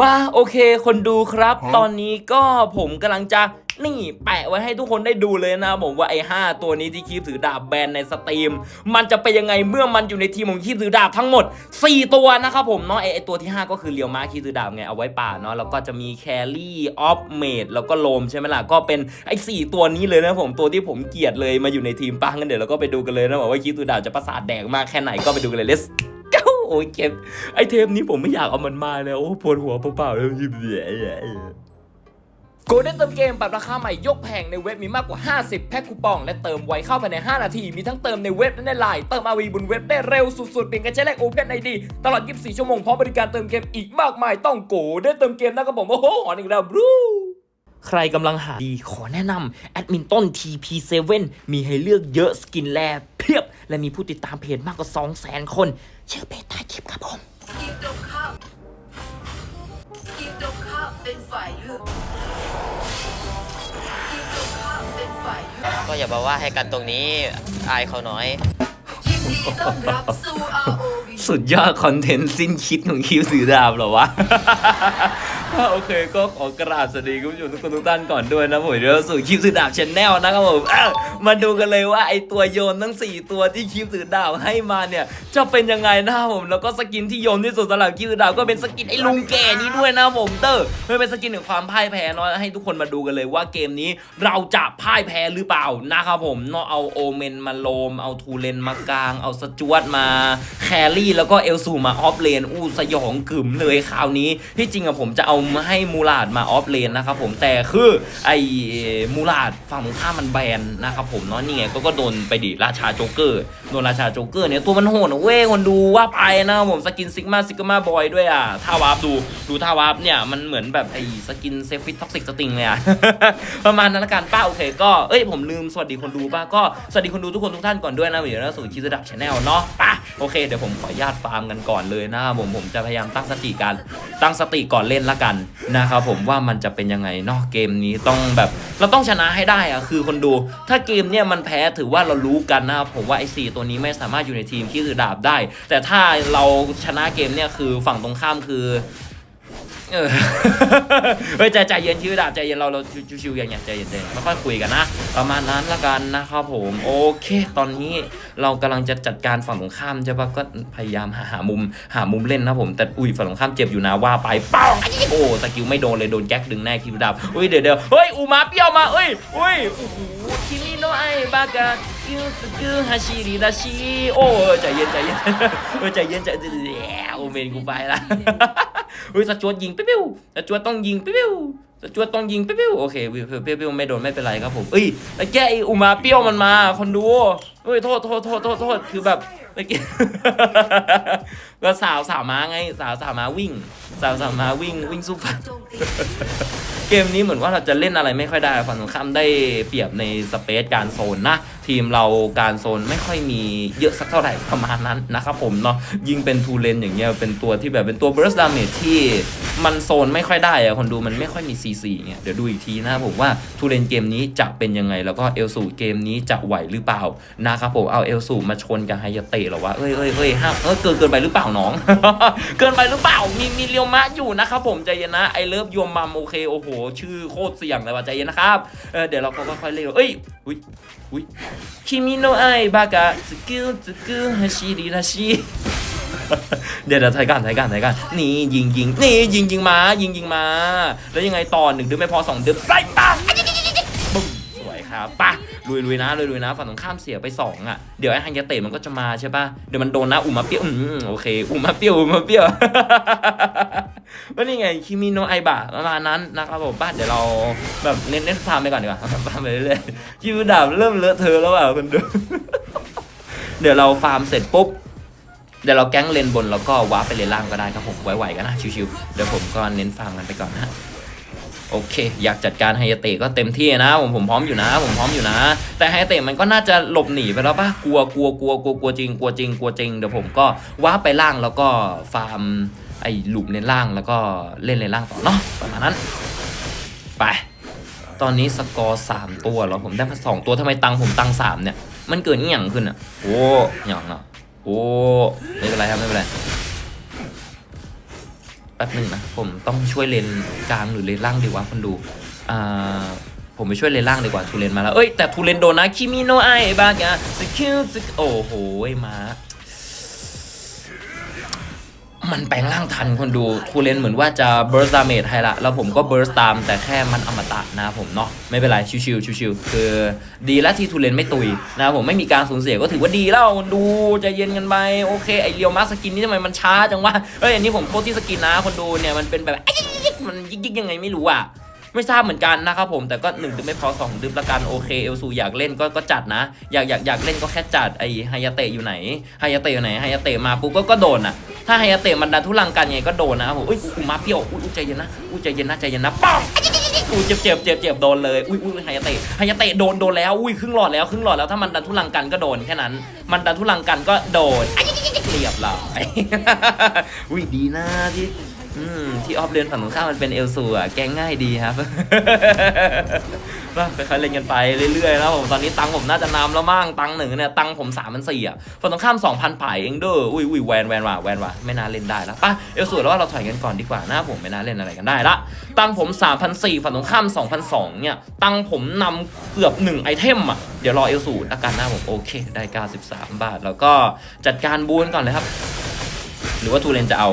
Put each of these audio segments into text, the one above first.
มาโอเคคนดูครับ ตอนนี้ก็ผมกำลังจะนี่แปะไว้ให้ทุกคนได้ดูเลยนะผมว่าไอ้ห้าตัวนี้ที่คีบถือดาบแบนในสตรีม มันจะเป็นยังไงเมื่อมันอยู่ในทีมของคีบถือดาบทั้งหมด 4 ตัวนะครับผมเนาะไอ้ไอ้ตัวที่ 5 ก็คือเลียวมาคีบถือดาบไงเอาไว้ป่าดเนาะแล้วก็จะมีแครี่ออฟเมดแล้วก็โลมใช่ไหมล่ะก็เป็นไอ้สี่ตัวนี้เลยนะผมตัวที่ผมเกลียดเลยมาอยู่ในทีมป้างั้นเดี๋ยวเราก็ไปดูกันเลยนะบอกว่าคีบถือดาบจะประสาทแดกมากแค่ไหนก็ไปดูกันเลย let's go โอ้ยเก็บไอเทมนี้ผมไม่อยากเอามันมาแล้วโอ้ปวดหัวเปล่าๆเลยยิบแย่โกลเด้นเติมเกมปรับราคาใหม่ยกแผงในเว็บมีมากกว่า 50 แพ็คคูปอง และเติมไวเข้าภายใน 5 นาที มีทั้งเติมในเว็บและในไลน์เติมอาวีบนเว็บได้เร็วสุดๆเพียงแค่ใช้เลขโอเพนไอดีตลอด 24 ชั่วโมงพร้อมบริการเติมเกมอีกมากมายต้องโกลเด้นเติมเกมนะครับผมโอ้โหหอนอีกแล้วบรูใครกำลังหาดีขอแนะนำแอดมินต้น TP7 มีให้เลือกเยอะสกินแลเพียบ และมีผู้ติดตามเพจมากกว่า 200,000คนเชื่อเพจใต้คลิปครับผมทีมตรงข้ามทีมตรงข้ามเป็นฝ่ายเลือกทีมตรงข้ามเป็นฝ่ายเลือกก็อย่ามาว่าให้กันตรงนี้อายเขาน้อย ยินดีต้อนรับสู่ ROV สุดยอดคอนเทนต์สิ้นคิดของคิวสือดาบเหรอวะ โอเคก็ขอกราบสวัสดีคุณผู้ชมทุกคนทุกท่านก่อนด้วยนะผมเดี๋ยวสู่คิวสือดาบชแนลนะครับผมมาดูกันเลยว่าไอตัวโยนทั้ง 4 ตัวที่คิวสือดาบให้มาเนี่ยจะเป็นยังไงนะครับผมแล้วก็สกินที่โยนที่สุดสำหรับคิวสือดาบก็เป็นสกินไอลุงแก่นี้ด้วยนะผมเตอร์ไม่เป็นสกินของความพ่ายแพ้เนาะให้ทุกคนมาดูกันเลยว่าเกมนี้เราจะพ่ายแพ้หรือเปล่านะครับผมเนาะเอาโอเมนมาโลม เอาทูเลนมากลาง เอาสจวตมาแครี่แล้วก็เอลซูมาออฟเลนอู้สยองกึ่มเลยคราวนี้ที่จริงอะผมจะเอามาให้มูลาดมาออฟเลนนะครับผมแต่คือไอ้มูลาดฝั่งตรงข้ามมันแบนนะครับผมเนาะนี่ไงก็ก็โดนไปดิราชาโจ๊กเกอร์โดนราชาโจ๊กเกอร์เนี่ยตัวมันโหดนะเว้ยคนดูว่าไปนะผมสกินซิกมาซิกมาบอยด้วยอะท่าวาร์ปดูดูท่าวาร์ปเนี่ยมันเหมือนแบบไอ้สกินเซฟิตท็อกซิกสติงเลยอะประมาณนั้นละกันป้าโอเคก็เอ้ยผมลืมสวัสดีคนดูป้าก็สวัสดีคนดูทุกคนทุกท่านก่อนด้วยนะเดี๋ยวเราสู่คิสดับชาแนลเนาะป้าโอเคเดี๋ยวผมขออนุญาตฟาร์มกันก่อนเลยนะครับผมผมจะพยายามตั้งสติกันตั้งสติก่อนเล่นละกันนะครับผมว่ามันจะเป็นยังไงเนาะเกมนี้ต้องแบบเราต้องชนะให้ได้อะคือคนดู ถ้าเกมเนี่ยมันแพ้ถือว่าเรารู้กันนะครับผมว่าไอ้สี่ตัวนี้ไม่สามารถอยู่ในทีมที่คือดาบได้ แต่ถ้าเราชนะเกมเนี่ยคือฝั่งตรงข้ามคือ เออเฮ้ยใจใจเย็นชิวดาบใจเย็นเราเราชิวๆอย่างเงี้ยใจเย็นใจเย็นไม่ค่อยคุยกันนะ ประมาณนั้นละกันนะครับผม โอเค ตอนนี้เรากำลังจะจัดการฝั่งตรงข้ามใช่ปะก็พยายามหาหามุมหามุมเล่นนะผมแต่อุ้ยฝั่งตรงข้ามเจ็บอยู่นะว่าไปป้องโอ้สกิลไม่โดนเลยโดนแจ็คดึงแน่คิวดาบอุ้ยเดี๋ยวเดี๋ยวเฮ้ยอูมาเปรี้ยวมาเอ้ยอุ้ยโอ้โหคิมิโนะ ไอบากาสกิลสกิลฮาชิริดาชิโอ้ใจเย็นใจเย็นเออใจเย็นใจเย็นโอเมนกูไปละเฮ้ยสจวดยิงปิ๊วๆสจวดต้องยิงปิ๊วๆสจวดต้องยิงปิ๊วโอเควิวเปรี้ยวไม่โดนไม่เป็นไรครับผมเอ้ยแล้วแกไออุมาเปรี้ยวมันมาคนดูเฮ้ยโทษโทษโทษโทษโทษคือแบบเมื่อกี้ก็สาวสาวม้าไงสาวสาวม้าวิ่ง สาวสาวม้าวิ่งวิ่งสู้ฟัน เกมนี้เหมือนว่าเราจะเล่นอะไรไม่ค่อยได้ฝั่งตรงข้ามได้เปรียบในสเปซการโซนนะ ทีมเราการโซนไม่ค่อยมีเยอะสักเท่าไหร่ประมาณนั้นนะครับผมเนาะยิงเป็นทูเลนอย่างเงี้ยเป็นตัวที่แบบเป็นตัวเบ r ร์สดาเมจที่มันโซนไม่ค่อยได้อะคนดูมันไม่ค่อยมี CC เงี้ยเดี๋ยวดูอีกทีนะครับผมว่าทูเลนเกมนี้จะเป็นยังไง แล้วก็เอลสูเกมนี้จะไหวหรือเปล่านะครับผมเอาเอลสูมาชนกับไฮยาเตะหรอวะเอ้ยเอ้ยเอ้ยห้ามเออเกินเกินไปหรือเปล่าน้อง เกินไปหรือเปล่ามีมีเรียวมะอยู่นะครับผมใจเย็นนะไอเลิฟยวมมัมโอเคโอ้โห ชื่อโคตรเสี่ยงเลยว่ะใจเย็นนะครับเออเดี๋ยวเราก็ค่อยๆเล่นเอ้ยอุ้ยอุ้ยคิมิโนะไอบากะสกิลสกิลฮาชิริราชิเดี๋ยวเดี๋ยวถ่ายกันถ่ายกันถ่ายกันนี่ยิงยิงนี่ยิงยิงมา ยิงยิงมา แล้วยังไงต่อหนึ่งเดือนไม่พอสองเดือนใส่ปากบึ้มสวยครับป่ะลุยลุยนะลุยลุยนะฝั่งตรงข้ามเสียไปสองอะเดี๋ยวไอ้ฮันยาเตะมันก็จะมาใช่ป่ะเดี๋ยวมันโดนนะอุมาเปี้ยวอืมโอเคอุมาเปี้ยวอุมาเปี้ยว ก็นี่ไงคิมิโนะไอบะประมาณนั้นนะครับผมป้านเดี๋ยวเราแบบเน้นเน้นฟาร์มไปก่อนดีกว่าฟาร์มไปเรื่อยๆคิวดาบเริ่มเลอะเทอะแล้วอะคนดูเดี๋ยวเราฟาร์มเสร็จปุ๊บเดี๋ยวเราแก๊งเลนบนแล้วก็วาร์ปไปเลนล่างก็ได้ครับผมไหวๆกันนะชิวๆเดี๋ยวผมก็เน้นฟาร์มกันไปก่อนนะโอเค อยากจัดการไฮยาเตะก็เต็มที่นะ ผมผมพร้อมอยู่นะ ผมพร้อมอยู่นะ แต่ไฮยาเตะมันก็น่าจะหลบหนีไปแล้วปะกลัวกลัวกลัวกลัวกลัวจริงกลัวจริงกลัวจริงเดี๋ยวผมก็วาร์ปไปล่างแล้วก็ฟาร์ม ไอ้หลุมเลนล่างแล้วก็เล่นเลนล่างต่อเนาะประมาณนั้น ไป ตอนนี้สกอร์สามตัวเหรอผมได้มาสองตัวทำไมตังผมตังสามเนี่ย มันเกิดอหย่างขึ้นอะ โอ้อหย่างอะโอ้ไม่เป็นไรครับไม่เป็นไรแป๊บหนึ่งนะผมต้องช่วยเลนกลางหรือเลนล่างดีวะคนดูอ่าผมไปช่วยเลนล่างดีกว่าทูเลนมาแล้ว เอ้ยแต่ทูเลนโดนนะคิมิโนไอบากะสกิลสโอ้โหมา มันแปลงร่างทันคนดูทูเลนเหมือนว่าจะเบิร์สดาเมจให้ละ แล้วผมก็เบิร์สตาม แต่แค่มันอมตะนะผมเนาะไม่เป็นไร ชิวๆชิวๆคือ ดีแล้วที่ทูเลนไม่ตุยนะผมไม่มีการสูญเสียก็ถือว่าดีแล้วคนดูใจะเย็นกันไปโอเคไอเรียวมาสกินนี่ทำไมมันช้าจังวะเฮ้ยอันนี้ผมโคตรที่สกินนะคนดูเนี่ยมันเป็นแบบยิกๆมันยิกๆยังไงไม่รู้อะไม่ทราบเหมือนกันนะครับผมแต่ก็หนึ่งดื่มไม่พอสองดื่มละกันโอเคเอลซูอยากเล่นก็ก็จัดนะ อยากอยากอยากเล่นก็แค่จัดไอไฮยาเตะอยู่ไหนไฮยาเตะอยู่ไหนไฮยาเตะมาปุ๊บก็ก็โดนอะ ถ้าไฮยาเตะมันดันทุลังกันยังไงก็โดนนะครับผมอุ้ยอุ้ยมาเปรี้ยวอุ้ยใจเย็นนะอุ้ยใจเย็นนะใจเย็นนะป้องอุ้ยเจ็บเจ็บเจ็บเจ็บโดนเลยอุ้ยอุ้ยไฮยาเตะไฮยาเตะโดนโดนแล้วอุ้ยครึ่งหลอดแล้วครึ่งหลอดแล้วถ้ามันดันทุลังกันก็โดนแค่นั้น มันดันทุลังกันก็โดนเรียบร้อยอุ้ยดีนะที่อืมที่ออฟเลนฝั่งตรงข้ามมันเป็นเอลซูอะแกงง่ายดีครับ ว่าไปค่อยๆเล่นกันไปเรื่อยๆแล้วผมตอนนี้ตังผมน่าจะนำแล้วมั่งตังหนึ่งเนี่ยตังผมสามพันสี่อะฝั่งตรงข้ามสองพันป่ายเองเด้ออุ้ยอุ้ยแวนแวนว่ะแวนว่ะไม่น่าเล่นได้แล้วป่ะเอลสูแล้วว่าเราถอยกันก่อนดีกว่านะผมไม่น่าเล่นอะไรกันได้ละตังผมสามพันสี่ฝั่งตรงข้ามสองพันสองเนี่ยตังผมนำเกือบหนึ่งไอเทมอะเดี๋ยวรอเอลสูละกันนะผมโอเคได้เก้าสิบสามบาท แล้วก็จัดการบูนก่อนเลยครับ หรือว่าทูเลนจะเอา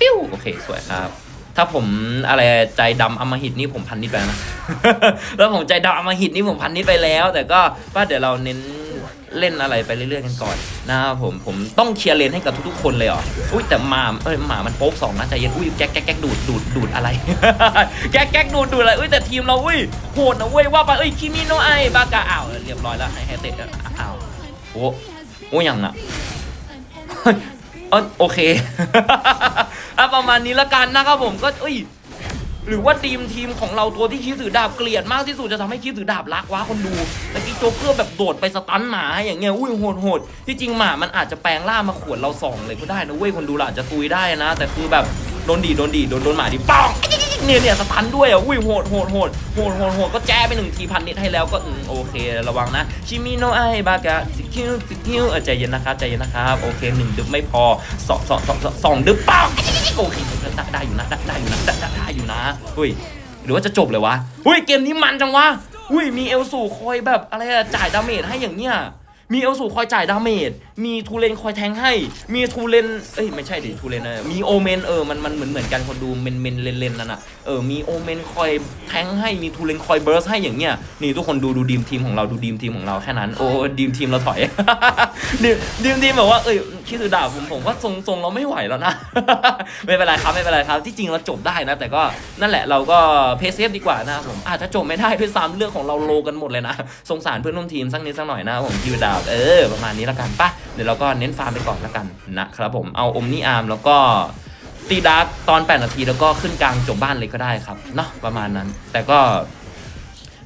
ปิ้วโอเคสวยครับ ถ้าผมอะไรใจดำอมหิตนี่ผมพันนิดไปนะ แล้วผมใจดำอมหิตนี่ผมพันนิดไปแล้ว แต่ก็ว่าเดี๋ยวเราเน้นเล่นอะไรไปเรื่อยๆกันก่อนนะครับผมผมต้องเคลียร์เลนให้กับทุกๆคนเลยเหรออุ้ยแต่หมาเอ้ยหมามันโป๊กสองนะใจเย็นอุ้ยแก๊กแก๊กแก๊กดูดดูดดูดอะไร แก๊กแก๊กดูดดูดอะไรอุ้ยแต่ทีมเราอุ้ยโหดนะเว้ยว่าไปเอ้ยคิมิโนะไอบากาอ้าวเรียบร้อยแล้วให้ให้เตะอ้าวโอ้โอ้ยังน่ะเออโอเค ประมาณนี้ละกันนะครับผมก็เอ้ยหรือว่าทีมทีมของเราตัวที่คิดถือดาบเกลียดมากที่สุดจะทำให้คิดถือดาบรักว้าคนดูตะกี้โจ๊กเกอร์แบบโดดไปสตันหมาอย่างเงี้ยอุ้ยโหดโหดที่จริงหมามันอาจจะแปลงล่ามาขวนเราสองเลยก็ได้นะเว้ยคนดูเราอาจจะตุยได้นะ แต่คือแบบโดนดีโดนดีโดนโดนหมาดิป้อง เนี่ยเนี่ยสตันด้วยอะอุ้ยโหดโหดโหดโหดโหดโหดก็แจ้ไปหนึ่งทีพันนิดให้แล้วก็อืมโอเคระวังนะ ชิมิโนะไอบากะสิคิวสิคิวใจเย็นนะครับใจเย็นนะครับโอเคหนึ่งดึบไม่พอสองสองสองสองดึบป้องโอเคได้ได้อยู่นะได้ได้อยู่นะได้ได้ได้อยู่นะอุ้ยหรือว่าจะจบเลยวะอุ้ยเกมนี้มันจังวะอุ้ยมีเอลสูคอยแบบอะไรอะจ่ายดาเมจให้อย่างเนี้ยมีเอลสูคอยจ่ายดาเมจ มีทูเลนคอยแทงให้ มีทูเลนเอ้ยไม่ใช่ดิทูเลนนะมีโอเมนเออมันมันเหมือนเหมือนกันคนดูเมนเมนเลนเลนนั่นน่ะเออมีโอเมนคอยแทงให้มีทูเลนคอยเบิร์สให้อย่างเงี้ยนี่ทุกคนดูดูดีมทีมของเราดูดีมทีมของเราแค่นั้นโอ้ดีมทีมเราถอยดีมดีมทีมแบบว่าเอ้ยคิดดูด่าผมผมว่าทรงทรงเราไม่ไหวแล้วนะไม่เป็นไรครับไม่เป็นไรครับที่จริงเราจบได้นะ แต่ก็นั่นแหละเราก็เพย์เซฟดีกว่านะผมอาจจะจบไม่ได้ด้วยซ้ำเรื่องของเราโลกันหมดเลยนะสงสารเพื่อนร่วมทีมสักนิดสักหน่อยนะผมคิวดาวเออ ประมาณนี้ละกันปะ ดี๋ยวเราก็เน้นฟาร์มไปก่อนละกันนะครับผมเอาอมนี่อาร์มแล้วก็ตีดาร์กตอน 8 นาทีแล้วก็ขึ้นกลางจบบ้านเลยก็ได้ครับเนาะประมาณนั้น แต่ก็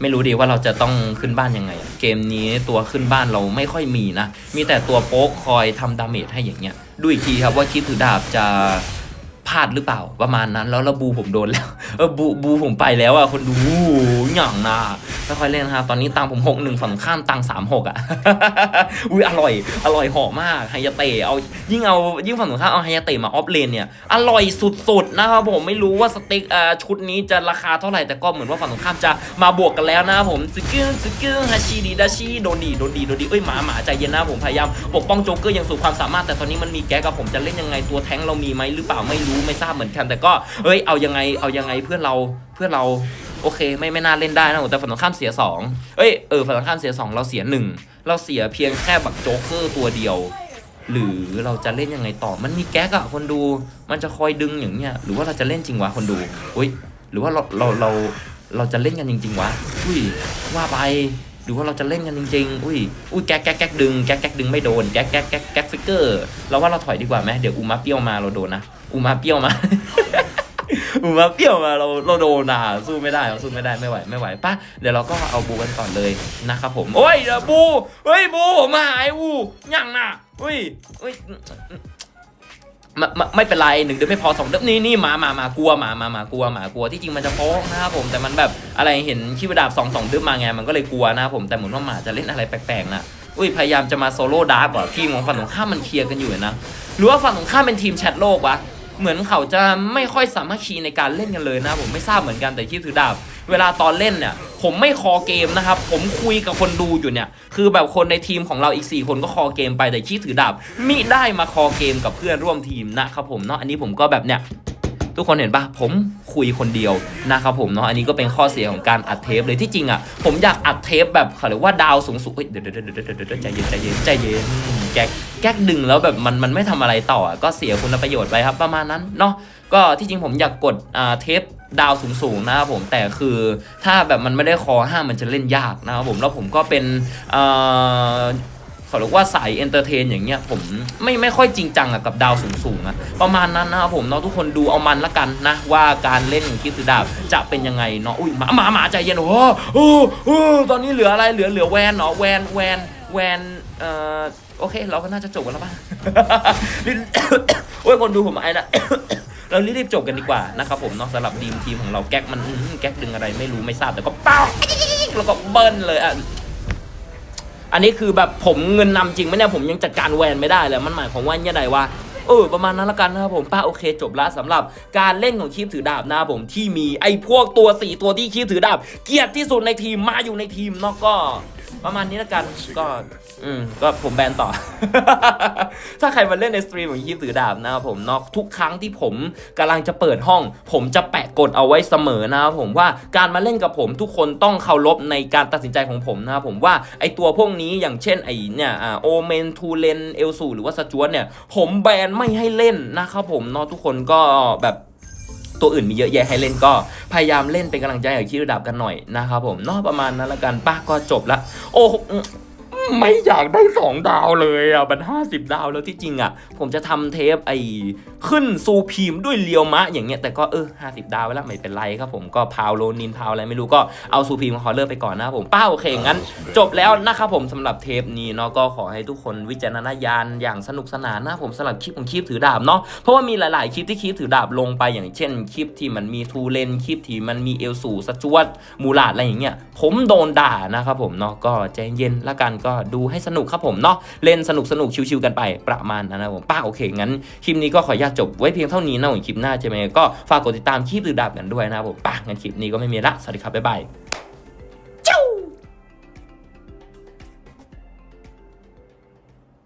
ไม่รู้ดีว่าเราจะต้องขึ้นบ้านยังไง เกมนี้ตัวขึ้นบ้านเราไม่ค่อยมีนะ มีแต่ตัวโป๊กคอยทำดาเมจให้อย่างเงี้ยดูอีกทีครับว่าคิดถือดาบจะพลาดหรือเปล่าประมาณนั้น แล้วระบูผมโดนแล้ว เออบูบูผมไปแล้วอะคนดูหย่างนะค่อยเล่นนะครับตอนนี้ตังผมหกหนึ่งฝั่งข้ามตังสามหกอะอุ้ยอร่อย อร่อยหอมมากไฮยาเตะเอายิ่งเอายิ่งฝั่งตรงข้ามเอาไฮยาเตะมาออฟเลนเนี่ยอร่อยสุดๆนะครับผมไม่รู้ว่าสเต็กเอ่อชุดนี้จะราคาเท่าไหร่แต่ก็เหมือนว่าฝั่งตรงข้ามจะมาบวกกันแล้วนะครับผมซึกึซึกึฮาชิดีดาชิโดนดีโดนดีโดนดีเอ้ยหมาหมาใจเย็นนะผมพยายามปกป้องโจ๊กเกอร์อย่างสุดความสามารถแต่ตอนนี้มันมีแก๊กกับผมจะเล่นยังไงตัวแท้งเรามีไหมหรือเปล่าไม่รู้ไม่ทราบเหมือนกันแต่ก็เอ้ยเอายังไงเอายังไงเพื่อนเราเพื่อนเราโอเค ไม่ไม่น่าเล่นได้นะแต่ฝั่งตรงข้ามเสียสองเอ้ยเออฝั่งตรงข้ามเสียสองเราเสียหนึ่งเราเสียเพียงแค่บักโจ๊กเกอร์ตัวเดียว หรือเราจะเล่นยังไงต่อมันมีแก๊กอะคนดูมันจะคอยดึงอย่างเนี้ยหรือว่าเราจะเล่นจริงวะคนดูอุ้ยหรือว่าเราเราเราเราจะเล่นกันจริง ๆวะอุ้ยว่าไปหรือว่าเราจะเล่นกันจริงๆ อุ้ย อุ้ยแก๊กแก๊กแก๊กดึง แก๊กแก๊กดึงไม่โดน แก๊กแก๊กแก๊กแก๊กฟิกเกอร์ เราว่าเราถอยดีกว่าไหมเดี๋ยวอูมาเปรี้ยวมาเราโดนนะ อูมาเปรี้ยวมา อูมาเปรี้ยวมาเราเราโดนนะสู้ไม่ได้เราสู้ไม่ได้ไม่ไหวไม่ไหวปะเดี๋ยวเราก็เอาบูกันก่อนเลยนะครับผมโอ้ยเดี๋ยวบูเฮ้ยบูมาหายบูยังน่ะเฮ้ยเฮ้ยไม่ไม่เป็นไรหนึ่งเดือนไม่พอสองเดือนนี่นี่หมามามากลัวหมามามากลัวหมากลัวที่จริงมันจะโป๊กนะครับผมแต่มันแบบอะไรเห็นขี้วดาบสองสองเดือนมาไงมันก็เลยกลัวนะครับผมแต่เหมือนว่าหมาจะเล่นอะไรแปลกๆนะอุ้ยพยายามจะมาโซโล่ดาร์กว่าทีมของฝั่งตรงข้ามมันเคลียร์กันอยู่นะหรือว่าฝั่งตรงข้ามเป็นทีมแชทโลกวะ เหมือนเขาจะไม่ค่อยสามัคคีในการเล่นกันเลยนะ ผมไม่ทราบเหมือนกันแต่คีบถือดาบ เวลาตอนเล่นเนี่ย ผมไม่คอเกมนะครับ ผมคุยกับคนดูอยู่เนี่ย คือแบบคนในทีมของเราอีก 4 คนก็คอเกมไปแต่คีบถือดาบมิได้มาคอเกมกับเพื่อนร่วมทีมนะครับผมเนาะอันนี้ผมก็แบบเนี่ยทุกคนเห็นปะผมคุยคนเดียวนะครับผมเนาะอันนี้ก็เป็นข้อเสียของการอัดเทปเลยที่จริงอะผมอยากอัดเทปแบบเขาเรียกว่าดาวสูงสุดเฮ้ยเดี๋ยวเดี๋ยวเดี๋ยวเดี๋ยวเดี๋ยวใจเย็นใจเย็นใจเย็นแก แก๊กดึงแล้วแบบมันมันไม่ทำอะไรต่อ ก็เสียคุณประโยชน์ไปครับประมาณนั้นเนาะก็ที่จริงผมอยากกดอ่าเทปดาวสูงๆนะครับผมแต่คือถ้าแบบมันไม่ได้คอห้ามันจะเล่นยากนะครับผมแล้วผมก็เป็นอ่าขาเรียกว่าสายเอนเตอร์เทนอย่างเงี้ยผมไม่ไม่ค่อยจริงจังอะกับดาวสูงๆอะประมาณนั้นนะครับผมเนาะทุกคนดูเอามันละกันนะ ว่าการเล่นของคิดสือดาบจะเป็นยังไงเนาะอุ้ยหมาหมาหมาใจเย็นโอ้โหโอ้โหตอนนี้เหลืออะไรเหลือเหลือแวนเนาะแวนแวนแวนเอ่อ โอเค เราก็น่าจะจบกันแล้วป่ะ โอ้ยคนดูผมไอ้ละ เรารีบๆจบกันดีกว่านะครับผมเนาะสำหรับดีมทีมของเราแก๊กมันแก๊กดึงอะไรไม่รู้ไม่ทราบแต่ก็ป้าแล้วก็เบิ้ลเลยอะอันนี้คือแบบผมเงินนำจริงไหมเนี่ยผมยังจัดการแวนไม่ได้เลยมันหมายความว่าเนี่ยใดว่าเออประมาณนั้นละกันนะครับผมป้าโอเคจบละสำหรับการเล่นของคีบถือดาบนะครับผมที่มีไอ้พวกตัวสีตัวที่คีบถือดาบ เกียดที่สุดในทีมมาอยู่ในทีมเนาะก็ ประมาณนี้ละกันก็อืมก็ผมแบนต่อ ถ้าใครมาเล่นในสตรีมของคีบถือดาบนะครับผมนาะทุกครั้งที่ผมกำลังจะเปิดห้อง ผมจะแปะกฎเอาไว้เสมอนะครับผมว่าการมาเล่นกับผมทุกคนต้องเคารพในการตัดสินใจของผมนะครับผมว่าไอตัวพวกนี้อย่างเช่นไอเนี่ยโอเมนทูเลนเอลสูหรือว่าสจวตเนี่ย ผมแบนไม่ให้เล่นนะครับผมนาะทุกคนก็แบบ ตัวอื่นมีเยอะแยะให้เล่นก็ พยายามเล่นเป็นกำลังใจกับคิระดับกันหน่อยนะครับผมเนาะประมาณนั้นละกันป้าก็จบละโอ้ ไม่อยากได้สองดาวเลยอะมันห้าสิบดาวแล้วที่จริงอะ ผมจะทำเทปไอ้ขึ้นซูพีมด้วยเลียวมะ อย่างเงี้ยแต่ก็เออห้าสิบดาวไปแล้วไม่เป็นไรครับผมก็พาวโลนินพาวอะไรไม่รู้ก็เอาซูพีมขอเลิกไปก่อนนะครับผมป้าโอเคงั้น จบแล้วนะครับผมสำหรับเทปนี้เนาะก็ขอให้ทุกคนวิจารณญาณอย่างสนุกสนานนะครับผมสำหรับคลิปของคลิปถือดาบเนาะเพราะว่ามีหลาย ๆ คลิปที่คลิปถือดาบลงไปอย่างเช่นคลิปที่มันมีทูเลนคลิปที่มันมีเอลสูสจวตมูลาดอะไรอย่างเงี้ยผมโดนด่านะครับผมเนาะก็ใจเย็นละกันก็ดูให้สนุกครับผมเนาะเล่นสนุกสนุกชิวๆกันไปประมาณนั้นนะผมป้าโอเคงั้นคลิปนี้ก็ขออนุญาตจบไว้เพียงเท่านี้นะผมคลิปหน้าจะไหมก็ฝากกดติดตามคลิปดือดาบกันด้วยนะผมป้างั้นคลิปนี้ก็ไม่มีละสวัสดีครับบ๊ายบาย